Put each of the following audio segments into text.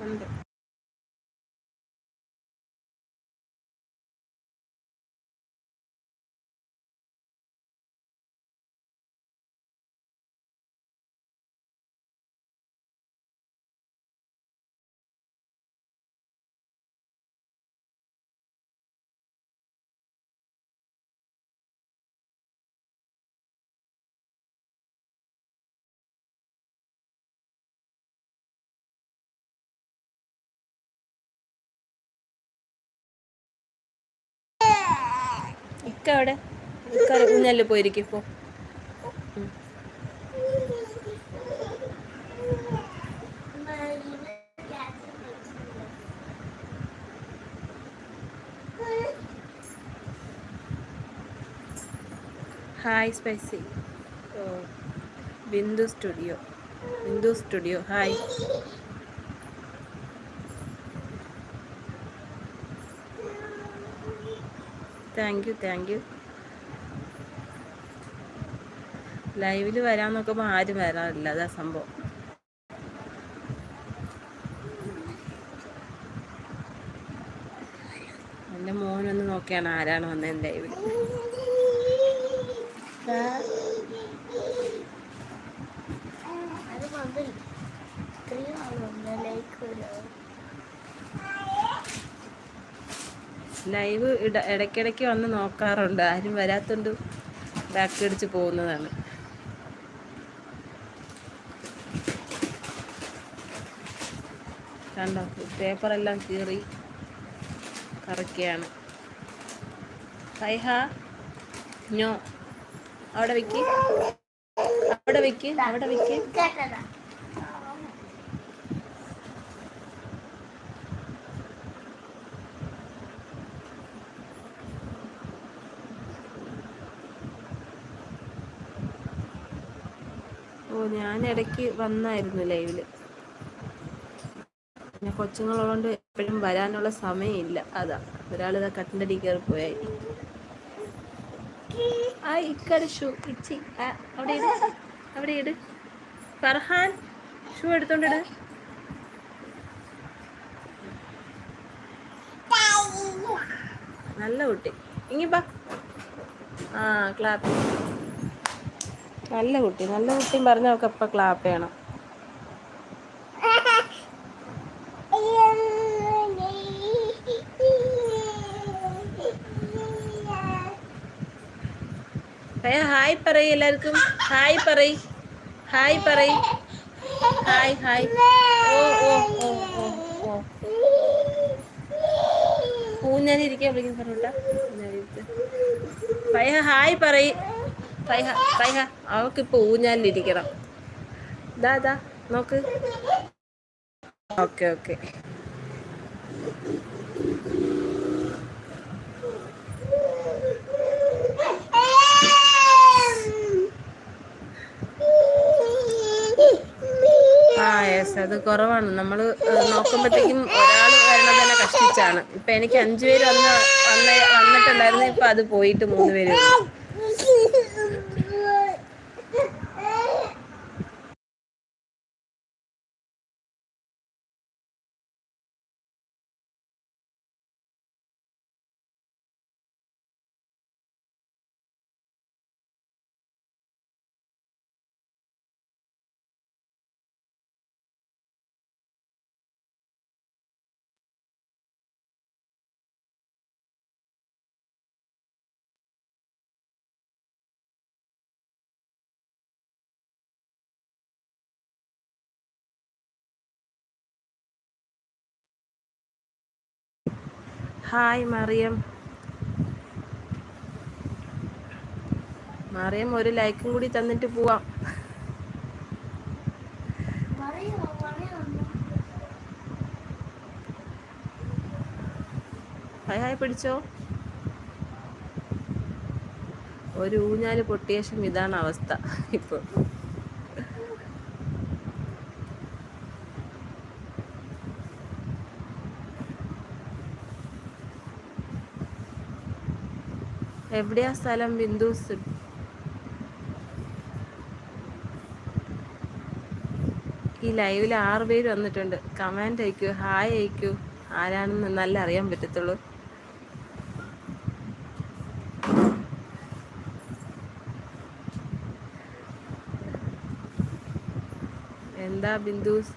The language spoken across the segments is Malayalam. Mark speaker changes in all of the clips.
Speaker 1: なんで？ഇക്ക അവിടെ. ഊഞ്ഞാലിൽ പോയിരിക്കും പോ hi spicy Bindu studio Bindu studio hi thank you thank you. ലൈവിൽ വരാൻ നോക്കുമ്പോൾ ആരും വരാറില്ല അതാ സംഭവം. എന്റെ മോനൊന്ന് നോക്കിയാണ് ആരാണ് വന്നത് ലൈവിൽ ലൈവ് ഇട ഇടയ്ക്കിടയ്ക്ക് വന്ന് നോക്കാറുണ്ട്. ആരും വരാത്തോണ്ട് ബാക്ക് അടിച്ച് പോകുന്നതാണ്. കണ്ടോ? പേപ്പറെല്ലാം കീറി കറക്കുകയാണ് സൈഹ ഞോ. അവിടെ വെക്ക്. അവിടെ വെക്ക്. അവിടെ വെക്ക്. ഞാൻ ഇടയ്ക്ക് വന്നായിരുന്നു ലൈവിൽ. പിന്നെ കൊച്ചുങ്ങളുള്ളതുകൊണ്ട് എപ്പോഴും വരാനുള്ള സമയമില്ല. അതാ ഒരാളിതാ കട്ടിന്റെ അടി കയറി പോയായി. ആ ഇക്കടെ ഷൂ ഇച്ചി അവിടെ ഇട് അവിടെ ഇട്. ഫർഹാൻ ഷൂ എടുത്തോണ്ടിട് നല്ല കുട്ടി. ഇങ്ങി ബാ ആ ക്ലാപ്പ് നല്ല കുട്ടി നല്ല കുട്ടിയും പറഞ്ഞവർക്ക് അപ്പം ക്ലാപ്പ് ചെയ്യണം. ഹായ് പറയ് എല്ലാവർക്കും. ഹായ് പറയ്. ഹായ് പറയ്. Hi hi. ഓ ഓ ഓ ഓ ഓ. ഊഞ്ഞാലിരിക്കാൻ വിളിക്കുന്ന പറഞ്ഞില്ല പയ്യ ഹായ് പറയ്. ഫൈഹ ഫൈഹ അവൾക്കിപ്പോൾ ഊഞ്ഞാലിരിക്കണം ദാ ദാ നോക്ക്. Okay okay. ആ യെസ് അത് കുറവാണ്. നമ്മൾ നോക്കുമ്പോഴത്തേക്കും ഒരാൾ വരണത് തന്നെ കഷ്ടിച്ചാണ്. ഇപ്പൊ എനിക്ക് അഞ്ചു പേര് വന്ന് വന്ന വന്നിട്ടുണ്ടായിരുന്നു. ഇപ്പൊ അത് പോയിട്ട് മൂന്ന് പേര് ഹായ് മറിയം മറിയം ഒരു ലൈക്കും കൂടി തന്നിട്ട് പോവാം. ഹായ് ഹായ് പിടിച്ചോ? ഒരു ഊഞ്ഞാൽ പൊട്ടിയ ശേഷം ഇതാണ് അവസ്ഥ ഇപ്പൊ. എവിടെയാ സ്ഥലം ബിന്ദുസ്? ഈ ലൈവിൽ ആറ് പേര് വന്നിട്ടുണ്ട്. കമാൻഡ് അയക്കൂ ഹായ് അയക്കൂ. ആരാണെന്ന് നല്ല അറിയാൻ പറ്റത്തുള്ളൂ. എന്താ ബിന്ദുസ്?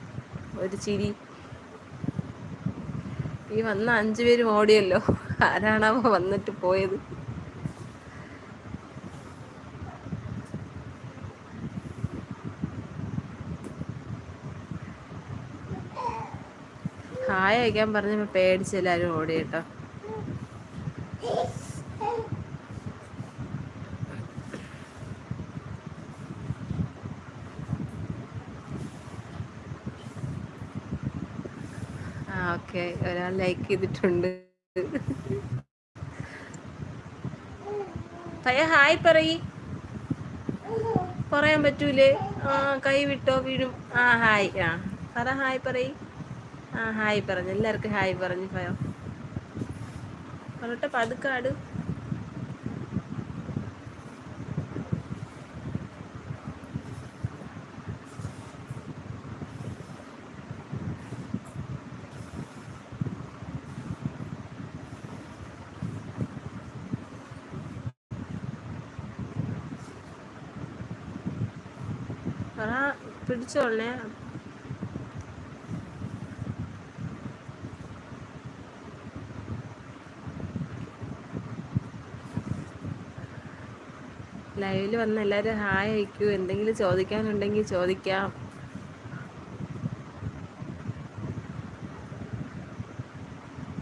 Speaker 1: ഒരു ചിരി. ഈ വന്ന അഞ്ചു പേരും ഓടിയല്ലോ. ആരാണാവോ വന്നിട്ട് പോയത്? ഹായ് അയക്കാൻ പറഞ്ഞ പേടിച്ച് എല്ലാരും ഓടി ഓക്കെ. ഒരാൾ ലൈക്ക് ചെയ്തിട്ടുണ്ട്. പയ്യ ഹായ് പറയ്. പറയാൻ പറ്റൂലേ? ആ കൈ വിട്ടോ വീഴും. ആ ഹായ്. ആ പറ ഹായ് പറയ്. ആ ഹായ് പറഞ്ഞു. എല്ലാവർക്കും ഹായ് പറഞ്ഞു പയോ പറഞ്ഞിട്ട് പതുക്കാട്. പിടിച്ചോളേ ലൈവിൽ വന്ന് എല്ലാവരും ഹായ് അയക്കൂ. എന്തെങ്കിലും ചോദിക്കാനുണ്ടെങ്കിൽ ചോദിക്കാം.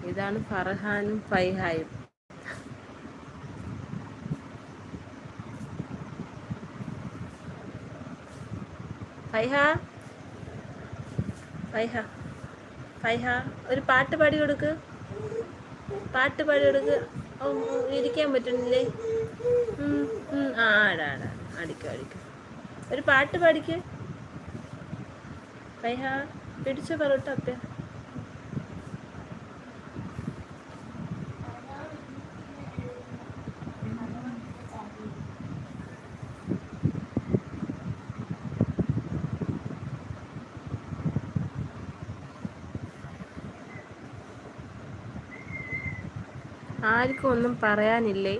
Speaker 1: ഇതാണ് ഫർഹാനും ഫൈഹായും. ഫൈഹ? ഫൈഹ? ഫൈഹ? ഒരു പാട്ട് പാടി കൊടുക്ക്. പാട്ട് പാടി കൊടുക്ക്. ഇരിക്കാൻ പറ്റുന്നില്ലേ? ആടാ ആടാ. അടിക്കും അടിക്കും. ഒരു പാട്ട് പാടിക്കേ. ഫൈഹ പിടിച്ചു പറോട്ടോ അപ്പ ആർക്കും ഒന്നും പറയാനില്ലേ?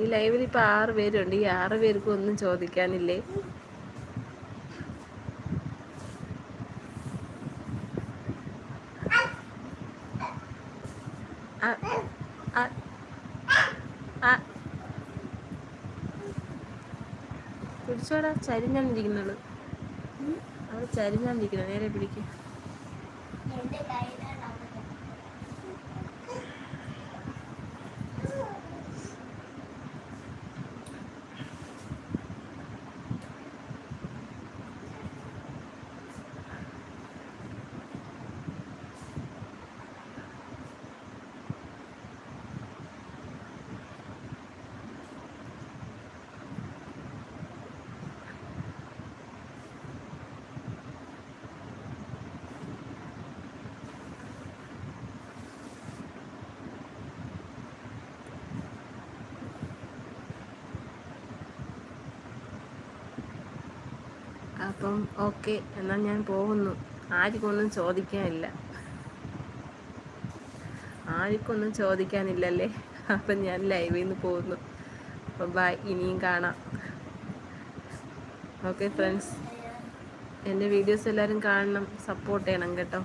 Speaker 1: ഈ ലൈവിൽ ഇപ്പൊ ആറ് പേരുണ്ട്. ഈ ആറ് പേർക്കും ഒന്നും ചോദിക്കാനില്ലേ. പിടിച്ചോടാ ചരിഞ്ഞാണ്ടിരിക്കുന്നുള്ളു. അവിടെ ചരിഞ്ഞാണ്ടിരിക്കുന്നു. നേരെ പിടിക്കും. അപ്പം ഓക്കെ എന്നാൽ ഞാൻ പോകുന്നു. ആർക്കൊന്നും ചോദിക്കാനില്ല. ആർക്കൊന്നും ചോദിക്കാനില്ലല്ലേ? അപ്പം ഞാൻ ലൈവിൽ നിന്ന് പോകുന്നു. അപ്പം ബൈ ഇനിയും കാണാം. ഓക്കെ ഫ്രണ്ട്സ് എന്റെ വീഡിയോസ് എല്ലാവരും കാണണം. സപ്പോർട്ട് ചെയ്യണം കേട്ടോ.